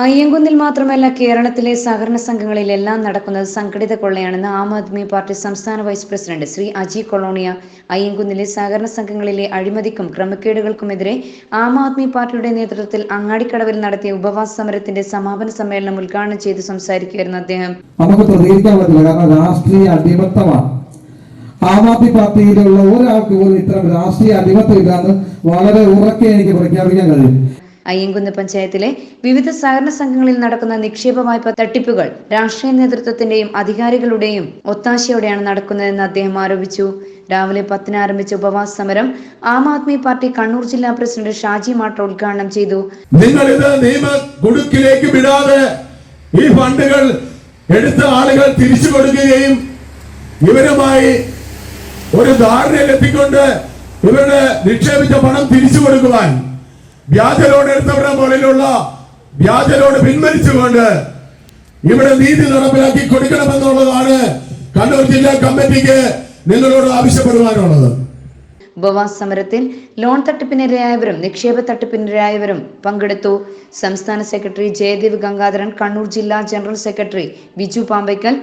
അയ്യങ്കുന്നിൽ മാത്രമല്ല കേരളത്തിലെ സഹകരണ സംഘങ്ങളിലെല്ലാം നടക്കുന്നത് സംഘടിത കൊള്ളയാണെന്ന് ആം ആദ്മി പാർട്ടി സംസ്ഥാന vice president Shri Aji colonia അയ്യങ്കുന്നിലെ സഹകരണ സംഘങ്ങളിലെ അഴിമതിക്കും ക്രമക്കേടുകൾക്കുമെതിരെ ആം ആദ്മി പാർട്ടിയുടെ നേതൃത്വത്തിൽ അങ്ങാടിക്കടവിൽ നടത്തിയ ഉപവാസ സമരത്തിന്റെ സമാപന സമ്മേളനം ഉദ്ഘാടനം ചെയ്ത് സംസാരിക്കുകയായിരുന്നു അദ്ദേഹം. നമുക്ക് പ്രതികരിക്കാൻ പറ്റില്ല. കാരണം രാഷ്ട്രീയ അടിമത്തമാണ്. ആം ആദ്മി പാർട്ടിയിലുള്ള ഒരാൾക്ക് പോലും ഇത്തരം രാഷ്ട്രീയ അടിമത്തം ഇല്ലാന്ന് വളരെ ഉറക്കെ എനിക്ക് പ്രഖ്യാപിക്കാൻ കഴിയും. അയ്യങ്കുന്ന് പഞ്ചായത്തിലെ വിവിധ സഹകരണ സംഘങ്ങളിൽ നടക്കുന്ന നിക്ഷേപ വായ്പ തട്ടിപ്പുകൾ രാഷ്ട്രീയ നേതൃത്വത്തിന്റെയും അധികാരികളുടെയും ഒത്താശയോടെയാണ് നടക്കുന്നതെന്ന് അദ്ദേഹം ആരോപിച്ചു. രാവിലെ പത്തിന് ആരംഭിച്ച ഉപവാസ സമരം ആം ആദ്മി പാർട്ടി കണ്ണൂർ ജില്ലാ പ്രസിഡന്റ് ഷാജി മാട്ടർ ഉദ്ഘാടനം ചെയ്തു. ഈ ഫണ്ടുകൾ എടുത്ത ആളുകൾ തിരിച്ചു കൊടുക്കുകയും ഇവരുമായി ഒരു ധാരണയിലെത്തിക്കൊണ്ട് ഇവരുടെ നിക്ഷേപിച്ച പണം തിരിച്ചു കൊടുക്കുവാൻ വ്യാജ എടുത്തവരുടെ മുകളിലുള്ള വ്യാജ പിൻവലിച്ചുകൊണ്ട് ഇവിടെ നീതി നടപ്പിലാക്കി കൊടുക്കണമെന്നുള്ളതാണ് കണ്ണൂർ ജില്ലാ കമ്മിറ്റിക്ക് നിങ്ങളോട് ആവശ്യപ്പെടുവാനുള്ളത്. ഉപവാസ സമരത്തിൽ ലോൺ തട്ടിപ്പിനിരയായവരും നിക്ഷേപ തട്ടിപ്പിനിരയായവരും പങ്കെടുത്തു. സംസ്ഥാന സെക്രട്ടറി ജയദേവ് ഗംഗാധരൻ കണ്ണൂർ ജില്ലാ ജനറൽ സെക്രട്ടറി ബിജു പാമ്പയ്ക്കൽ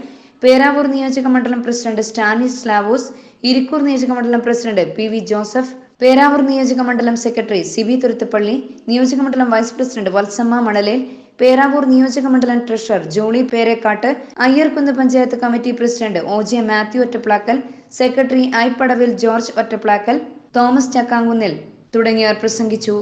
പേരാവൂർ നിയോജക മണ്ഡലം പ്രസിഡന്റ് സ്റ്റാനിസ് സ്ലാവോസ് ഇരിക്കൂർ നിയോജക മണ്ഡലം president P V Joseph Peravoor നിയോജക മണ്ഡലം സെക്രട്ടറി സി ബി തുരുത്തപ്പള്ളി നിയോജക മണ്ഡലം വൈസ് പ്രസിഡന്റ് വത്സമ്മ മണലേൽ പേരാവൂർ നിയോജക മണ്ഡലം treasurer Jolly Perekkatt Ayyarkunnu panchayat committee president O J Mathew Ottaplackal secretary I Padavil George Ottaplackal Thomas Chakkankunnil തുടങ്ങിയവർ പ്രസംഗിച്ചു.